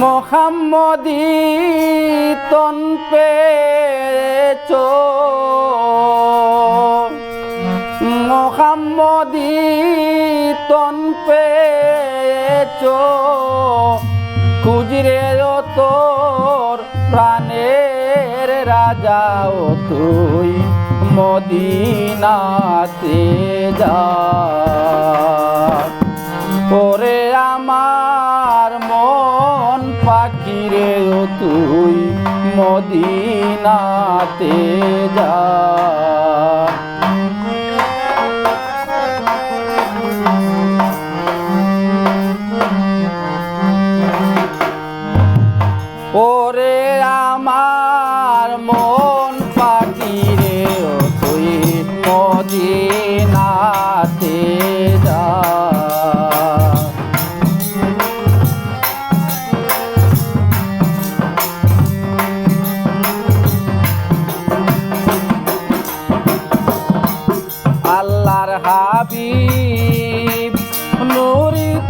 মোহাম্মদি তন পেয়েছ মোহাম্মদি তন পেয়েছ খুজরে তোর প্রাণের রাজাও তুই মদিনাতে যা। ওরে আমার মন পাখিরে তুই মদিনাতে যা।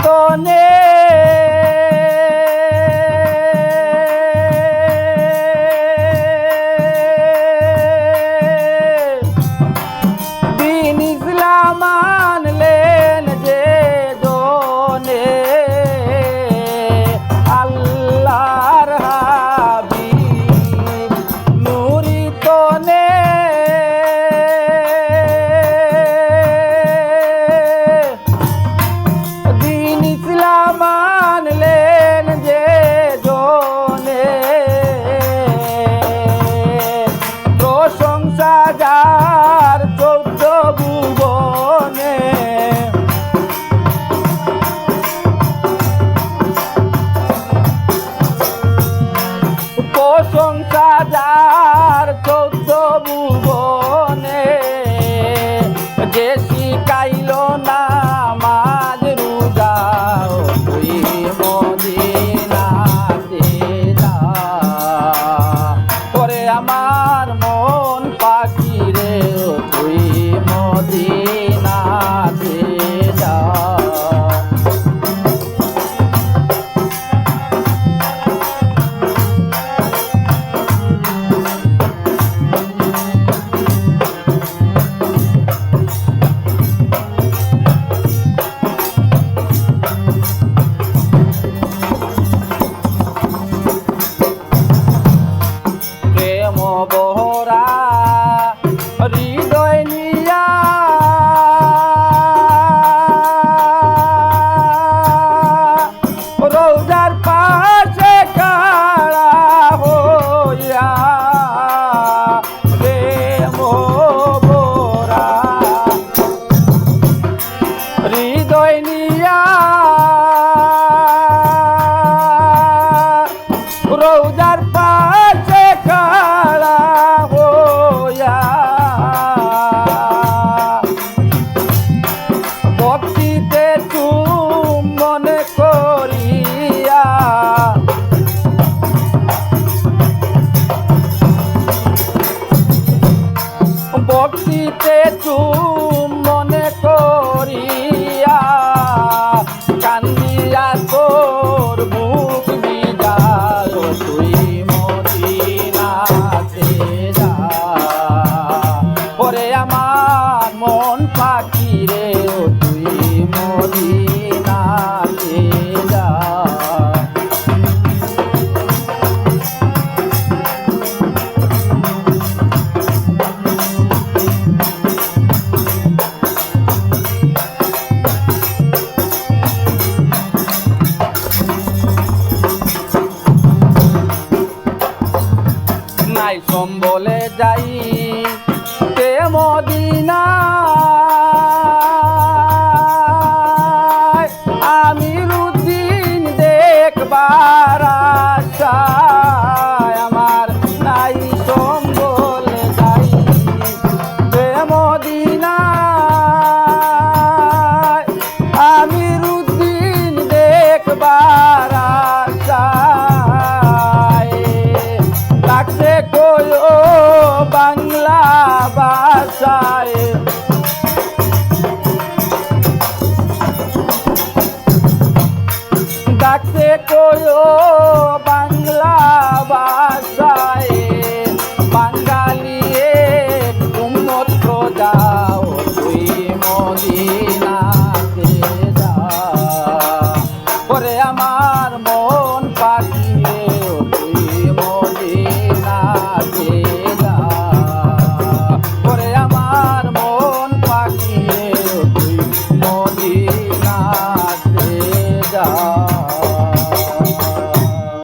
নুরি তনে প্রশংসা যার চৌদ্দ ভুবনে যে শিখাইল না মাঝ রুজাও তুই মদিনাতে করে আমার মন পাখি রে ও তুই মদিনাতে রৌদার পাশে কাড়া হইয়া। ভক্তিতে তুম মনে করিয়া। ভক্তিতে তুম মনে করিয়া। নাই সম্বলে যাই। তে মদিনা। আমি রুদিন দেখবার আশায় বাসায় ডাকতে কয়ো বাংলা বাসায় বাঙালি উন্নত যাও তুই মদিনা।